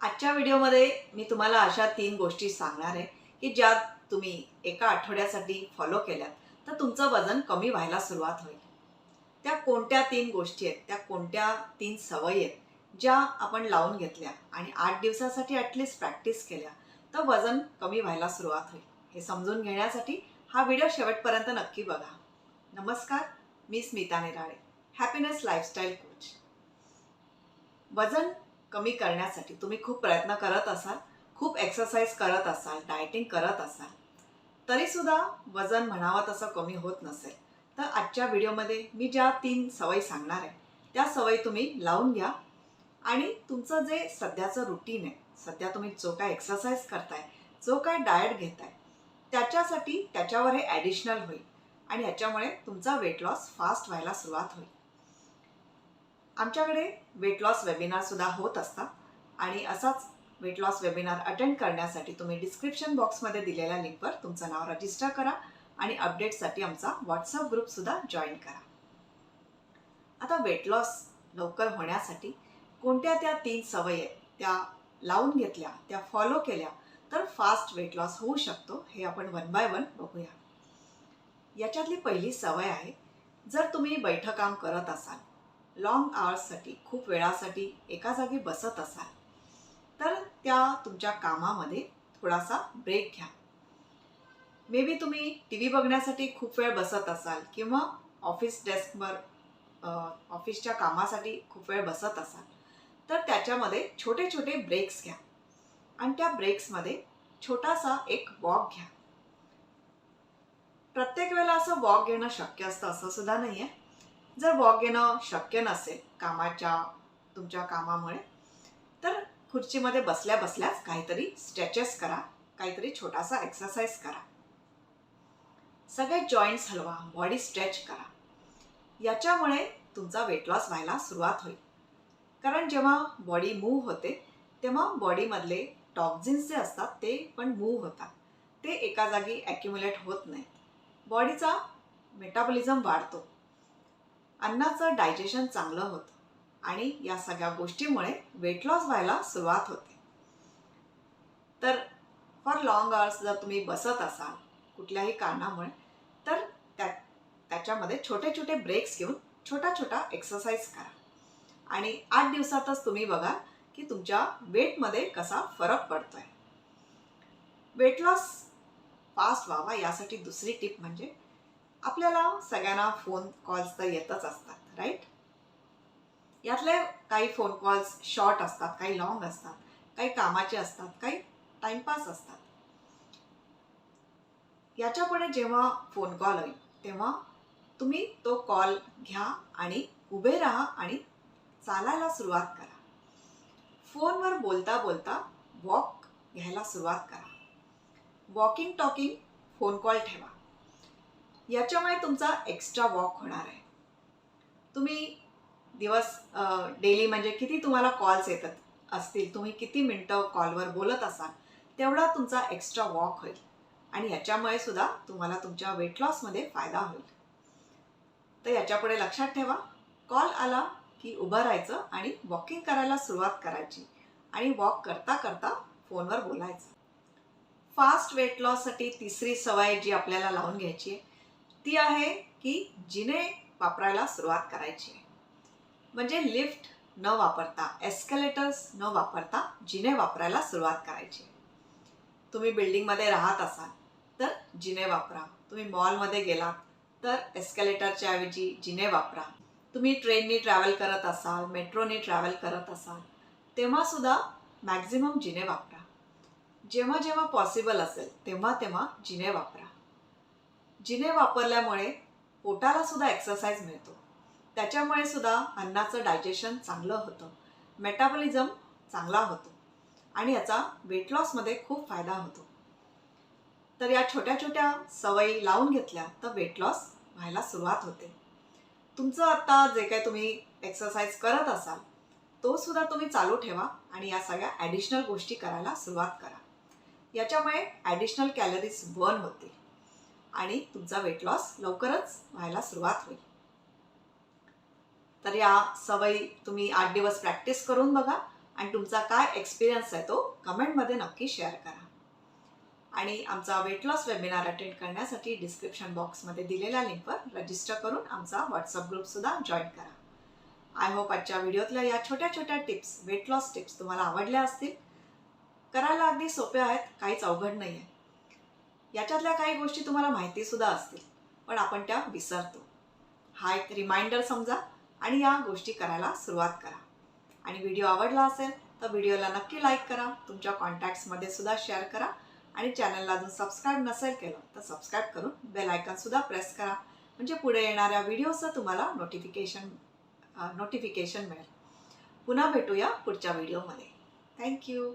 आजच्या व्हिडिओमध्ये मी तुम्हाला अशा तीन गोष्टी सांगणार आहे की ज्या तुम्ही एका आठवड्यासाठी फॉलो केल्यात तर तुमचं वजन कमी व्हायला सुरुवात होईल. त्या कोणत्या तीन गोष्टी आहेत त्या कोणत्या तीन सवयी आहेत ज्या आपण लावून घेतल्या आणि आठ दिवसासाठी ॲटलिस्ट प्रॅक्टिस केल्या तर वजन कमी व्हायला सुरुवात होईल. हे समजून घेण्यासाठी हा व्हिडिओ शेवटपर्यंत नक्की बघा. नमस्कार मी Smita Nirale happiness lifestyle coach वजन कमी करण्यासाठी तुम्ही खूप प्रयत्न करत असाल खूप एक्सरसाइज करत असाल डायटिंग करत असाल तरीसुद्धा वजन म्हणावं तसं कमी होत नसेल. तर आजच्या व्हिडिओमध्ये मी ज्या तीन सवयी सांगणार आहे त्या सवयी तुम्ही लावून घ्या आणि तुमचं जे सध्याचं रुटीन आहे सध्या तुम्ही जो काय एक्सरसाइज करताय जो काय डाएट घेताय त्याच्यासाठी त्याच्यावर हे ॲडिशनल होईल आणि याच्यामुळे तुमचा वेट लॉस फास्ट व्हायला सुरुवात होईल. आमच्याकडे वेट लॉस वेबिनारसुद्धा होत असतात. आणि असाच वेट लॉस वेबिनार अटेंड करण्यासाठी तुम्ही डिस्क्रिप्शन बॉक्समध्ये दिलेल्या लिंकवर तुमचं नाव रजिस्टर करा आणि अपडेटसाठी आमचा व्हॉट्सअप ग्रुपसुद्धा जॉईन करा. आता वेट लॉस लवकर होण्यासाठी कोणत्या त्या तीन सवयी आहेत त्या लावून घेतल्या त्या फॉलो केल्या तर फास्ट वेट लॉस होऊ शकतो हे आपण वन बाय वन बघूया. याच्यातली पहिली सवय आहे जर तुम्ही बैठकाम करत असाल लॉंग आवर्ससाठी खूप वेळासाठी एका जागी बसत असाल तर त्या तुमच्या कामामध्ये थोडासा ब्रेक घ्या. मे बी तुम्ही टी व्ही बघण्यासाठी खूप वेळ बसत असाल किंवा ऑफिस डेस्कवर ऑफिसच्या कामासाठी खूप वेळ बसत असाल तर त्याच्यामध्ये छोटे छोटे ब्रेक्स घ्या. आणि त्या ब्रेक्समध्ये छोटासा एक वॉक घ्या. प्रत्येक वेळेला असं वॉक घेणं शक्य असतं असं सुद्धा नाही आहे जर वॉक येणं शक्य नसेल कामाच्या तुमच्या कामामुळे तर खुर्चीमध्ये बसल्या बसल्याच काहीतरी स्ट्रेचेस करा काहीतरी छोटासा एक्सरसाइज करा. सगळे जॉईंट्स हलवा बॉडी स्ट्रेच करा. याच्यामुळे तुमचा वेट लॉस व्हायला सुरुवात होईल. कारण जेव्हा बॉडी मूव्ह होते तेव्हा बॉडीमधले टॉक्झिन्स जे असतात ते पण मूव्ह होतात. ते एका जागी ॲक्युमुलेट होत नाहीत. बॉडीचा मेटाबॉलिझम वाढतो. अन्नाचं डायजेशन चांगलं होतं. आणि या सगळ्या गोष्टीमुळे वेट लॉस व्हायला सुरुवात होते. तर फॉर लॉंग आवर्स जर तुम्ही बसत असाल कुठल्याही कारणामुळे तर त्या त्याच्यामध्ये छोटे छोटे ब्रेक्स घेऊन छोटा छोटा एक्सरसाइज करा. आणि आठ दिवसातच तुम्ही बघा की तुमच्या वेटमध्ये कसा फरक पडतोय. वेट लॉस फास्ट व्हावा यासाठी दुसरी टिप म्हणजे आपल्याला सगळ्यांना फोन कॉल्स तर येतच असतात राईट यातले काही फोन कॉल्स शॉर्ट असतात काही लॉंग असतात काही कामाचे असतात काही टाइमपास असतात. याच्यापुढे जेव्हा फोन कॉल होईल तेव्हा तुम्ही तो कॉल घ्या आणि उभे राहा आणि चालायला सुरुवात करा. फोनवर बोलता बोलता वॉक घ्यायला सुरुवात करा. वॉकिंग टॉकिंग फोन कॉल ठेवा. याच्यामुळे तुमचा एक्स्ट्रा वॉक होणार आहे. तुम्ही दिवस डेली म्हणजे किती तुम्हाला कॉल्स येतात असतील तुम्ही किती मिनटं कॉलवर बोलत असाल तेवढा तुमचा एक्स्ट्रा वॉक होईल. आणि याच्यामुळे सुद्धा तुम्हाला तुमच्या वेट लॉसमध्ये फायदा होईल. तर याच्यापुढे लक्षात ठेवा कॉल आला की उभं राहायचं आणि वॉकिंग करायला सुरुवात करायची. आणि वॉक करता करता फोनवर बोलायचं. फास्ट वेट लॉससाठी तिसरी सवय जी आपल्याला लावून घ्यायची आहे ती आहे की जिने वापरायला सुरुवात करायची. आहे म्हणजे लिफ्ट न वापरता एस्केलेटर्स न वापरता जिने वापरायला सुरुवात करायची. तुम्ही बिल्डिंगमध्ये राहत असाल तर जिने वापरा. तुम्ही मॉलमध्ये गेलात तर एस्केलेटरच्या ऐवजी जिने वापरा. तुम्ही ट्रेननी ट्रॅव्हल करत असाल मेट्रोनी ट्रॅव्हल करत असाल तेव्हासुद्धा मॅक्झिमम जिने वापरा. जेव्हा जेव्हा पॉसिबल असेल तेव्हा तेव्हा जिने वापरा. जिने वापरल्यामुळे पोटाला सुद्धा एक्सरसाइज मिळतो. त्याच्यामुळे सुद्धा अन्नाचं डायजेशन चांगलं होतं. मेटाबॉलिझम चांगला होतो. आणि याचा वेट लॉसमध्ये खूप फायदा होतो. तर या छोट्या छोट्या सवयी लावून घेतल्या तर वेट लॉस व्हायला सुरुवात होते. तुमचं आत्ता जे काही तुम्ही एक्सरसाइज करत असाल तो सुद्धा तुम्ही चालू ठेवा आणि या सगळ्या ॲडिशनल गोष्टी करायला सुरुवात करा. याच्यामुळे ॲडिशनल कॅलरीज बर्न होतील. आणि तुमचा वेट लॉस लवकरच व्हायला सुरुवात होईल. तर या सवयी तुम्ही आठ दिवस प्रॅक्टिस करून बघा आणि तुमचा काय एक्सपिरियन्स आहे तो कमेंटमध्ये नक्की शेअर करा. आणि आमचा वेट लॉस वेबिनार अटेंड करण्यासाठी डिस्क्रिप्शन बॉक्समध्ये दिलेल्या लिंकवर रजिस्टर करून आमचा व्हॉट्सअप ग्रुपसुद्धा जॉईन करा. आय होप आजच्या व्हिडिओतल्या या छोट्या छोट्या टिप्स वेट लॉस टिप्स तुम्हाला आवडल्या असतील. करायला अगदी सोप्या आहेत काहीच अवघड नाही आहे याच्यातल्या काही गोष्टी तुम्हाला माहितीसुद्धा असतील पण आपण त्या विसरतो. हा एक रिमाइंडर समजा आणि या गोष्टी करायला सुरुवात करा. आणि व्हिडिओ आवडला असेल तर व्हिडिओला नक्की लाईक करा तुमच्या कॉन्टॅक्ट्समध्ये सुद्धा शेअर करा आणि चॅनलला अजून सबस्क्राईब नसेल केलं तर सबस्क्राईब करून बेल आयकनसुद्धा प्रेस करा. म्हणजे पुढे येणाऱ्या व्हिडिओचं तुम्हाला नोटिफिकेशन नोटिफिकेशन मिळेल. पुन्हा भेटूया पुढच्या व्हिडिओमध्ये थँक्यू